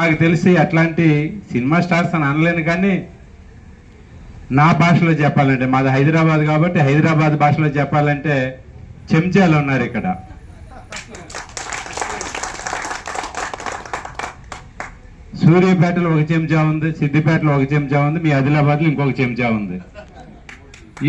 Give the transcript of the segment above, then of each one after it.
నాకు తెలిసి అట్లాంటి సినిమా స్టార్స్ అని అనలేను కానీ నా భాషలో చెప్పాలంటే మాది హైదరాబాద్ కాబట్టి హైదరాబాద్ భాషలో చెప్పాలంటే చెంచాలు ఉన్నారు ఇక్కడ. సూర్యాపేటలో ఒక చెంచా ఉంది సిద్దిపేటలో ఒక చెంచా ఉంది మీ ఆదిలాబాద్లో ఇంకొక చెంచా ఉంది.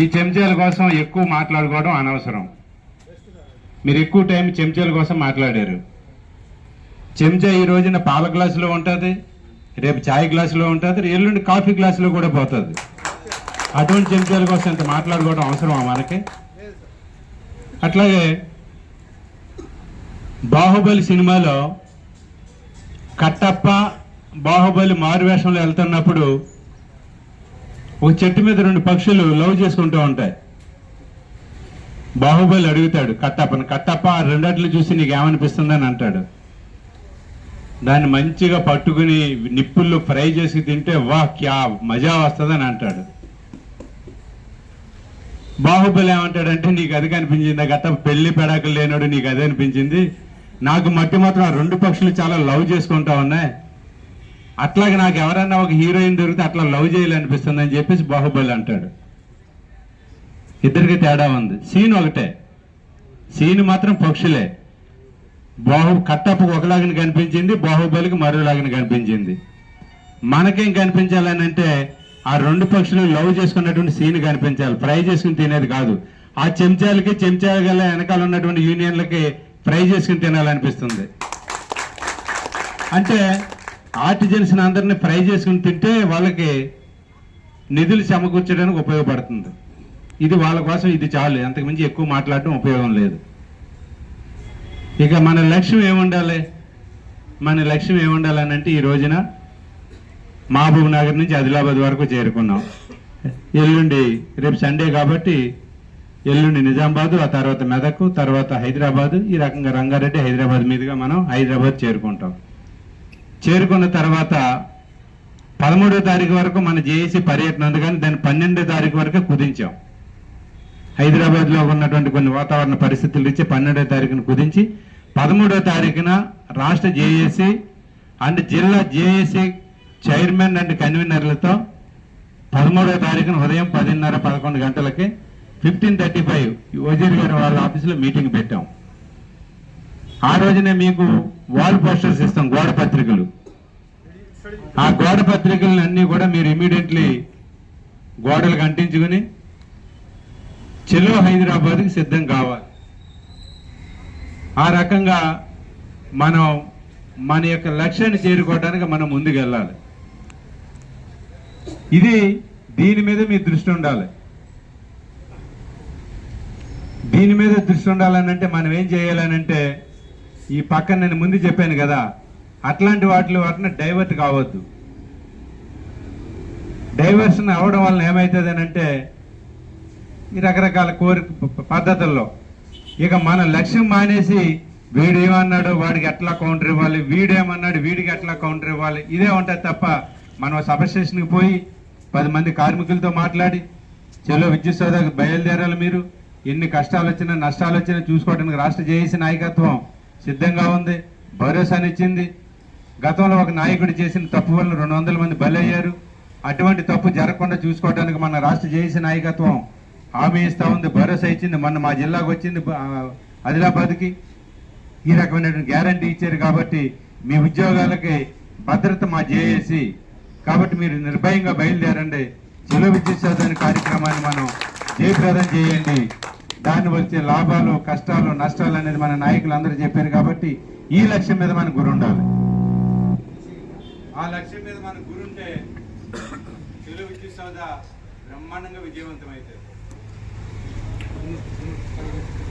ఈ చెంచాల కోసం ఎక్కువ మాట్లాడుకోవడం అనవసరం. మీరు ఎక్కువ టైం చెంచాల కోసం మాట్లాడారు. చెంచా ఈ రోజున పాల గ్లాసులో ఉంటుంది రేపు చాయ్ గ్లాసులో ఉంటుంది ఎల్లుండి కాఫీ గ్లాసులో కూడా పోతుంది. అటువంటి చెంచాల కోసం ఇంత మాట్లాడుకోవడం అవసరమా మనకి? అట్లాగే బాహుబలి సినిమాలో కట్టప్ప బాహుబలి మారువేషంలో వెళ్తున్నప్పుడు ఒక చెట్టు మీద రెండు పక్షులు లవ్ చేసుకుంటూ ఉంటాయి. బాహుబలి అడుగుతాడు కట్టప్పని కట్టప్ప రెండట్లు చూసి నీకు ఏమనిపిస్తుందని అంటాడు. దాన్ని మంచిగా పట్టుకుని నిప్పుల్లో ఫ్రై చేసి తింటే వా క్యా మజా వస్తుందని అంటాడు. బాహుబలి ఏమంటాడంటే నీకు అది కనిపించింది? గట్ట పెళ్ళి పెడాకులు లేనోడు నీకు అదే అనిపించింది? నాకు మట్టి మాత్రం ఆ రెండు పక్షులు చాలా లవ్ చేసుకుంటా ఉన్నాయి. అట్లాగే నాకు ఎవరన్నా ఒక హీరోయిన్ దొరికితే అట్లా లవ్ చేయాలనిపిస్తుంది అని చెప్పేసి బాహుబలి అంటాడు. ఇద్దరికి తేడా ఉంది. సీన్ ఒకటే. సీన్ మాత్రం పక్షులే. బాహు కట్టప్పకు ఒకలాగని కనిపించింది బాహుబలికి మరోలాగని కనిపించింది. మనకేం కనిపించాలని అంటే ఆ రెండు పక్షులు లవ్ చేసుకున్నటువంటి సీన్ కనిపించాలి. ఫ్రై చేసుకుని తినేది కాదు. ఆ చెంచాలకి చెంచాల గల వెనకాల ఉన్నటువంటి యూనియన్లకి ఫ్రై చేసుకుని తినాలనిపిస్తుంది. అంటే ఆర్టిజన్స్ అందరిని ఫ్రై చేసుకుని తింటే వాళ్ళకి నిధులు సమకూర్చడానికి ఉపయోగపడుతుంది. ఇది వాళ్ళ కోసం ఇది చాలు. అంతకుమించి ఎక్కువ మాట్లాడటం ఉపయోగం లేదు. ఇక మన లక్ష్యం ఏముండాలి? మన లక్ష్యం ఏముండాలని అంటే ఈ రోజున మహబూబ్ నగర్ నుంచి ఆదిలాబాద్ వరకు చేరుకున్నాం. ఎల్లుండి రేపు సండే కాబట్టి ఎల్లుండి నిజామాబాదు ఆ తర్వాత మెదక్ తర్వాత హైదరాబాదు ఈ రకంగా రంగారెడ్డి హైదరాబాద్ మీదుగా మనం హైదరాబాద్ చేరుకుంటాం. చేరుకున్న తర్వాత పదమూడో తారీఖు వరకు మన జేఏసీ పర్యటన ఉంది కానీ దాన్ని పన్నెండో తారీఖు వరకు కుదించాం. హైదరాబాద్లో ఉన్నటువంటి కొన్ని వాతావరణ పరిస్థితులు ఇచ్చి పన్నెండో తారీఖున కుదించి పదమూడో తారీఖున రాష్ట్ర జేఏసీ అండ్ జిల్లా జేఏసీ చైర్మన్ అండ్ కన్వీనర్లతో పదమూడో తారీఖున ఉదయం పదిన్నర పదకొండు గంటలకి ఫిఫ్టీన్ థర్టీ ఫైవ్ వజీర్ గారి వాళ్ళ ఆఫీసులో మీటింగ్ పెట్టాం. ఆ రోజునే మీకు వాల్ పోస్టర్స్ ఇస్తాం గోడ పత్రికలు. ఆ గోడ పత్రికలను కూడా మీరు ఇమీడియట్లీ గోడలకు అంటించుకుని చెలో హైదరాబాద్కి సిద్ధం కావాలి. ఆ రకంగా మనం మన యొక్క లక్ష్యాన్ని చేరుకోవడానికి మనం ముందుకెళ్ళాలి. ఇది దీని మీద మీ దృష్టి ఉండాలి. దీని మీద దృష్టి ఉండాలనంటే మనం ఏం చేయాలనంటే ఈ పక్కన నేను ముందు చెప్పాను కదా అట్లాంటి వాటిలో వాటిని డైవర్ట్ కావద్దు. డైవర్షన్ అవ్వడం వలన ఏమవుతుంది అంటే ఈ రకరకాల కోరిక పద్ధతుల్లో. ఇక మన లక్ష్యం మానేసి వీడు ఏమన్నాడు వాడికి ఎట్లా కౌంటర్ ఇవ్వాలి వీడేమన్నాడు వీడికి ఎట్లా కౌంటర్ ఇవ్వాలి ఇదే ఉంటుంది తప్ప మనం సబ్ స్టేషన్కి పోయి పది మంది కార్మికులతో మాట్లాడి చెలో విద్యుత్ సోదాకు బయలుదేరాలి మీరు. ఎన్ని కష్టాలు వచ్చినా నష్టాలు వచ్చినా చూసుకోవడానికి రాష్ట్ర జేఏసీ నాయకత్వం సిద్ధంగా ఉంది భరోసానిచ్చింది. గతంలో ఒక నాయకుడు చేసిన తప్పు వల్ల రెండు వందల మంది బలయ్యారు. అటువంటి తప్పు జరగకుండా చూసుకోవడానికి మన రాష్ట్ర జేఏసీ నాయకత్వం హామీ ఇస్తా ఉంది భరోసా ఇచ్చింది. మొన్న మా జిల్లాకు వచ్చింది ఆదిలాబాద్కి. ఈ రకమైనటువంటి గ్యారంటీ ఇచ్చారు కాబట్టి మీ ఉద్యోగాలకి భద్రత మా జేఏసి. కాబట్టి మీరు నిర్భయంగా బయలుదేరండి. చెలో విద్యుత్ సౌదాని కార్యక్రమాన్ని మనం జయప్రదం చేయండి. దాన్ని వచ్చే లాభాలు కష్టాలు నష్టాలు అనేది మన నాయకులు అందరూ చెప్పారు కాబట్టి ఈ లక్ష్యం మీద మనకు గురి ఉండాలి ఆ లక్ష్యం మీద మనకు గురుంటే ఉంటే చెలో విద్యుత్ సౌద బ్రహ్మాండంగా విజయవంతమవుతుంది.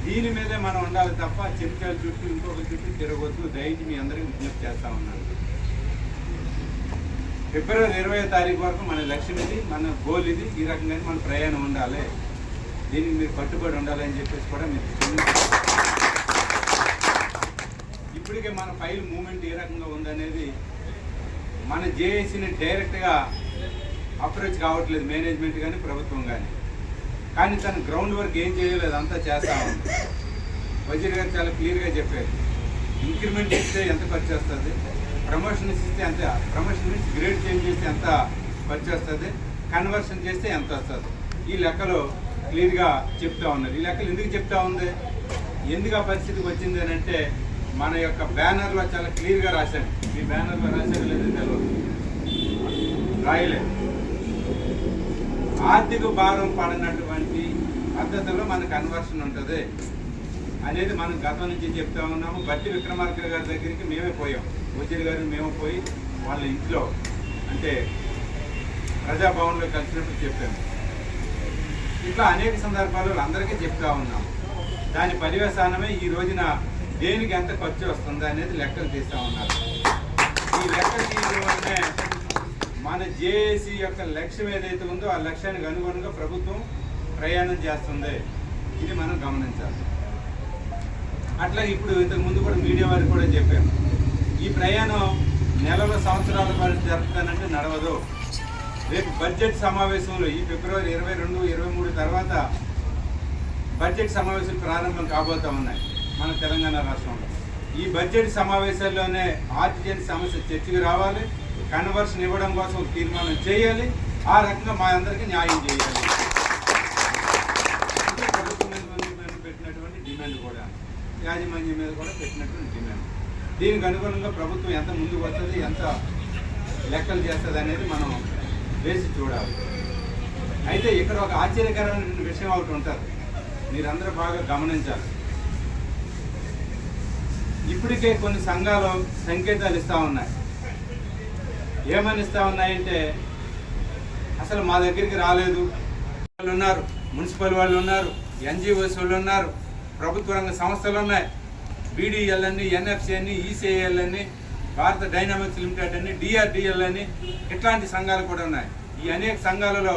దీని మీదే మనం ఉండాలి తప్ప చెంచాల చుట్టూ ఇంకొక చుట్టూ తిరగొద్దు. దయచి మీ అందరికీ విజ్ఞప్తి చేస్తా ఉన్నాను. ఫిబ్రవరి ఇరవై తారీఖు వరకు మన లక్ష్యం ఇది మన గోల్ ఇది. ఈ రకంగా మన ప్రయాణం ఉండాలి. దీనికి మీరు కట్టుబడి ఉండాలి అని చెప్పేసి కూడా మీరు ఇప్పటికే మన ఫైల్ మూమెంట్ ఏ రకంగా ఉందనేది మన జేఏసీని డైరెక్ట్గా అప్రోచ్ కావట్లేదు మేనేజ్మెంట్ కానీ ప్రభుత్వం కానీ కానీ తను గ్రౌండ్ వర్క్ ఏం చేయలేదు అంతా చేస్తా ఉంది. వజీర్ గారు చాలా క్లియర్గా చెప్పారు. ఇంక్రిమెంట్ ఇస్తే ఎంత ఖర్చు వస్తుంది? ప్రమోషన్ ఇస్తే ఎంత? ప్రమోషన్ నుంచి గ్రేడ్ చేంజ్ చేస్తే ఎంత ఖర్చు వస్తుంది? కన్వర్షన్ చేస్తే ఎంత వస్తుంది? ఈ లెక్కలు క్లియర్గా చెప్తా ఉన్నారు. ఈ లెక్కలు ఎందుకు చెప్తా ఉంది? ఎందుకు ఆ పరిస్థితికి వచ్చింది అని అంటే మన యొక్క బ్యానర్లో చాలా క్లియర్గా రాశాను మీ బ్యానర్లో రాశారు లేదో తెలియదు రాయలేదు. ఆర్థిక భారం పడినటువంటి పద్ధతిలో మనకు కన్వర్షన్ ఉంటుంది అనేది మనం గతం నుంచి చెప్తా ఉన్నాము. బట్టి విక్రమార్క గారి దగ్గరికి మేమే పోయాం. వజీర్ గారు మేము పోయి వాళ్ళ ఇంట్లో అంటే ప్రజాభవన్లో కలిసినప్పుడు చెప్పాము. ఇట్లా అనేక సందర్భాల్లో అందరికీ చెప్తా ఉన్నాము. దాని పర్యవసానమే ఈ రోజున దేనికి ఎంత ఖర్చు వస్తుంది అనేది లెక్కలు తీస్తా ఉన్నారు. ఈ లెక్కలు తీయడం వల్లనే మన జేఏసీ యొక్క లక్ష్యం ఏదైతే ఉందో ఆ లక్ష్యానికి అనుగుణంగా ప్రభుత్వం ప్రయాణం చేస్తుంది. ఇది మనం గమనించాలి. అట్లా ఇప్పుడు ఇంతకు ముందు కూడా మీడియా వారికి కూడా చెప్పాను ఈ ప్రయాణం నెలల సంవత్సరాల వరకు జరుపుతానంటే నడవదు. రేపు బడ్జెట్ సమావేశంలో ఈ ఫిబ్రవరి ఇరవై రెండు ఇరవై మూడు తర్వాత బడ్జెట్ సమావేశాలు ప్రారంభం కాబోతా ఉన్నాయి మన తెలంగాణ రాష్ట్రంలో. ఈ బడ్జెట్ సమావేశాల్లోనే ఆర్టిజన్ సమస్య చర్చకు రావాలి. కన్వర్షన్ ఇవ్వడం కోసం ఒక తీర్మానం చేయాలి. ఆ రకంగా మా అందరికీ న్యాయం చేయాలి. ప్రభుత్వం పెట్టినటువంటి డిమాండ్ కూడా యాజమాన్యం మీద కూడా పెట్టినటువంటి డిమాండ్. దీనికి అనుగుణంగా ప్రభుత్వం ఎంత ముందుకు వస్తుంది ఎంత లెక్కలు చేస్తుంది అనేది మనం వేసి చూడాలి. అయితే ఇక్కడ ఒక ఆశ్చర్యకరమైన విషయం ఒకటి ఉంటుంది. మీరందరూ బాగా గమనించాలి. ఇప్పటికే కొన్ని సంఘాలు సంకేతాలు ఇస్తూ ఉన్నాయి. ఏమని ఇస్తా ఉన్నాయంటే అసలు మా దగ్గరికి రాలేదు. వాళ్ళు ఉన్నారు మున్సిపల్ వాళ్ళు ఉన్నారు ఎన్జిఓస్ వాళ్ళు ఉన్నారు ప్రభుత్వ రంగ సంస్థలు ఉన్నాయి. బీడీఎల్ అని ఎన్ఎఫ్సి అని ఈసీఐఎల్ అని భారత డైనామిక్స్ లిమిటెడ్ అని డిఆర్డిఎల్ అని ఇట్లాంటి సంఘాలు కూడా ఉన్నాయి. ఈ అనేక సంఘాలలో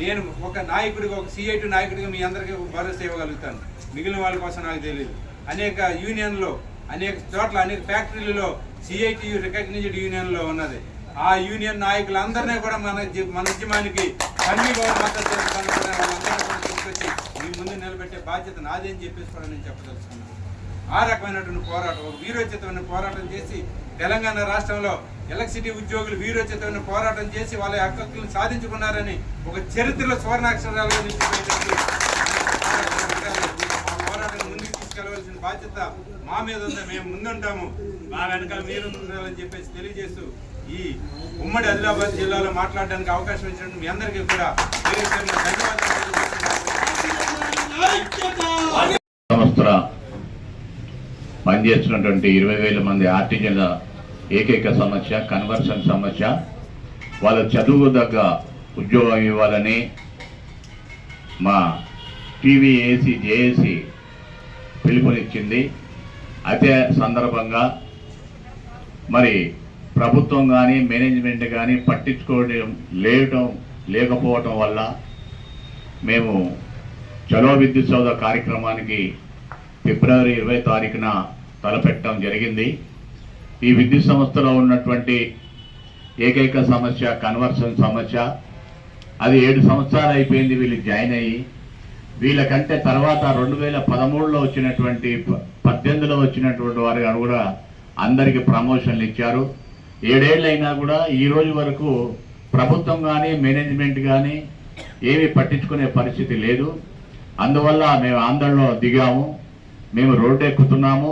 నేను ఒక నాయకుడిగా ఒక సిఐటి నాయకుడిగా మీ అందరికీ భరోసా ఇవ్వగలుగుతాను. మిగిలిన వాళ్ళ కోసం నాకు తెలియదు అనేక యూనియన్లో అనేక చోట్ల అనేక ఫ్యాక్టరీలలో సిఐటియు రికగ్నైజ్డ్ యూనియన్లో ఉన్నది. ఆ యూనియన్ నాయకులందరినీ కూడా మన మన ఉద్యమానికి అన్ని కూడా మద్దతు తీసుకొచ్చి మీ ముందు నిలబెట్టే బాధ్యత నాదేం అని చెప్పేసి కూడా నేను చెప్పదలుచుకున్నాను. ఆ రకమైనటువంటి పోరాటం ఒక వీరోచితమైన పోరాటం చేసి తెలంగాణ రాష్ట్రంలో ఎలక్ట్రిసిటీ ఉద్యోగులు వీరోచితమైన పోరాటం చేసి వాళ్ళ హక్కులను సాధించుకున్నారని ఒక చరిత్రలో సువర్ణాక్షరాలుగా నిలిచిపోయేటట్టు పోరాటం ముందుకు తీసుకెళ్ళవలసిన బాధ్యత మా మీద ఉంది. మేము ముందుంటాము. మా వెనకాల మీరు ఉండాలని చెప్పేసి తెలియజేస్తూ ఈ ఉమ్మడి ఆదిలాబాద్ జిల్లాలో మాట్లాడడానికి అవకాశం ఇచ్చినట్టు మీ అందరికీ కూడా పేరు సంస్థల పనిచేస్తున్నటువంటి ఇరవై వేల మంది ఆర్టిజన్ల ఏకైక సమస్య కన్వర్షన్ సమస్య. వాళ్ళ చదువు దగ్గ ఉద్యోగం ఇవ్వాలని మా టీవీఏసీ జేఏసీ పిలుపునిచ్చింది. అదే సందర్భంగా మరి ప్రభుత్వం కానీ మేనేజ్మెంట్ కానీ పట్టించుకోవడం లేవటం లేకపోవటం వల్ల మేము చలో విద్యుత్ సౌధ కార్యక్రమానికి ఫిబ్రవరి ఇరవై తారీఖున తలపెట్టడం జరిగింది. ఈ విద్యుత్ సంస్థలో ఉన్నటువంటి ఏకైక సమస్య కన్వర్షన్ సమస్య. అది ఏడు సంవత్సరాలు అయిపోయింది వీళ్ళు జాయిన్ అయ్యి. వీళ్ళకంటే తర్వాత రెండు వేల పదమూడులో వచ్చినటువంటి ప- పద్దెనిమిదిలో వచ్చినటువంటి వారు కూడా అందరికి ప్రమోషన్లు ఇచ్చారు. ఏడేళ్ళైనా కూడా ఈ రోజు వరకు ప్రభుత్వం కానీ మేనేజ్మెంట్ కానీ ఏమీ పట్టించుకునే పరిస్థితి లేదు. అందువల్ల మేము ఆందోళనలో దిగాము. మేము రోడ్డు ఎక్కుతున్నాము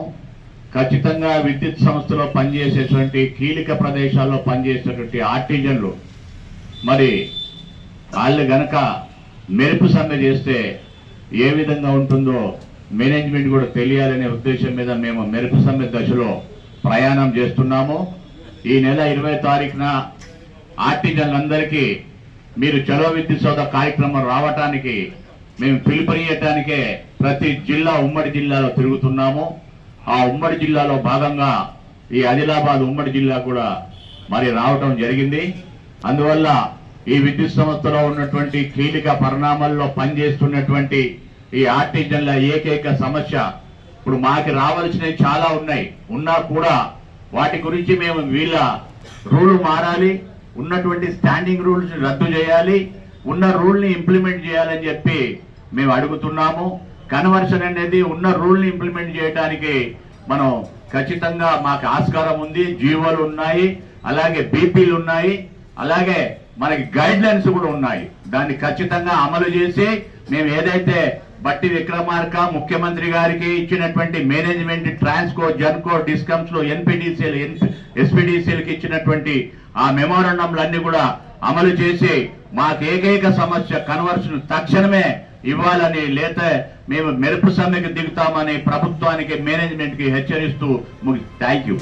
ఖచ్చితంగా విద్యుత్ సంస్థలో పనిచేసేటువంటి కీలక ప్రదేశాల్లో పనిచేసేటువంటి ఆర్టిజన్లు మరి వాళ్ళు గనక మెరుపు సమ్మె చేస్తే ఏ విధంగా ఉంటుందో మేనేజ్మెంట్ కూడా తెలియాలనే ఉద్దేశం మీద మేము మెరుపు సమ్మె దశలో ప్రయాణం చేస్తున్నాము. ఈ నెల ఇరవై తారీఖున ఆర్టిజన్లందరికీ మీరు చలో విద్యుత్ సోద కార్యక్రమం రావటానికి మేము పిలుపునియటానికే ప్రతి జిల్లా ఉమ్మడి జిల్లాలో తిరుగుతున్నాము. ఆ ఉమ్మడి జిల్లాలో భాగంగా ఈ ఆదిలాబాద్ ఉమ్మడి జిల్లా కూడా మరి రావటం జరిగింది. అందువల్ల ఈ విద్యుత్ సంస్థలో ఉన్నటువంటి కీలక పరిణామాల్లో పనిచేస్తున్నటువంటి ఈ ఆర్టిజన్ల ఏకైక సమస్య ఇప్పుడు మాకు రావాల్సినవి చాలా ఉన్నాయి. ఉన్నా కూడా వాటి గురించి మేము వీళ్ళ రూల్ మారాలి ఉన్నటువంటి స్టాండింగ్ రూల్స్ రద్దు చేయాలి ఉన్న రూల్ని ఇంప్లిమెంట్ చేయాలని చెప్పి మేము అడుగుతున్నాము. కన్వర్షన్ అనేది ఉన్న రూల్ని ఇంప్లిమెంట్ చేయడానికి మనం ఖచ్చితంగా మాకు ఆస్కారం ఉంది జీవోలు ఉన్నాయి అలాగే బీపీలు ఉన్నాయి అలాగే మనకి గైడ్ లైన్స్ కూడా ఉన్నాయి. దాన్ని ఖచ్చితంగా అమలు చేసి మేము ఏదైతే బట్టి విక్రమార్క ముఖ్యమంత్రి గారికి ఇచ్చినటువంటి మేనేజ్మెంట్ ట్రాన్స్కో జన్కో డిస్కమ్స్లో ఎన్పిడిసిఎల్ ఎస్పీడీసీఎల్కి ఇచ్చినటువంటి ఆ మెమోరండంలన్నీ కూడా అమలు చేసి మాకు ఏకైక సమస్య కన్వర్షన్ తక్షణమే ఇవ్వాలని లేత మేము మెరుపు సమ్మెకు దిగుతామని ప్రభుత్వానికి మేనేజ్మెంట్కి హెచ్చరిస్తూ థ్యాంక్ యూ.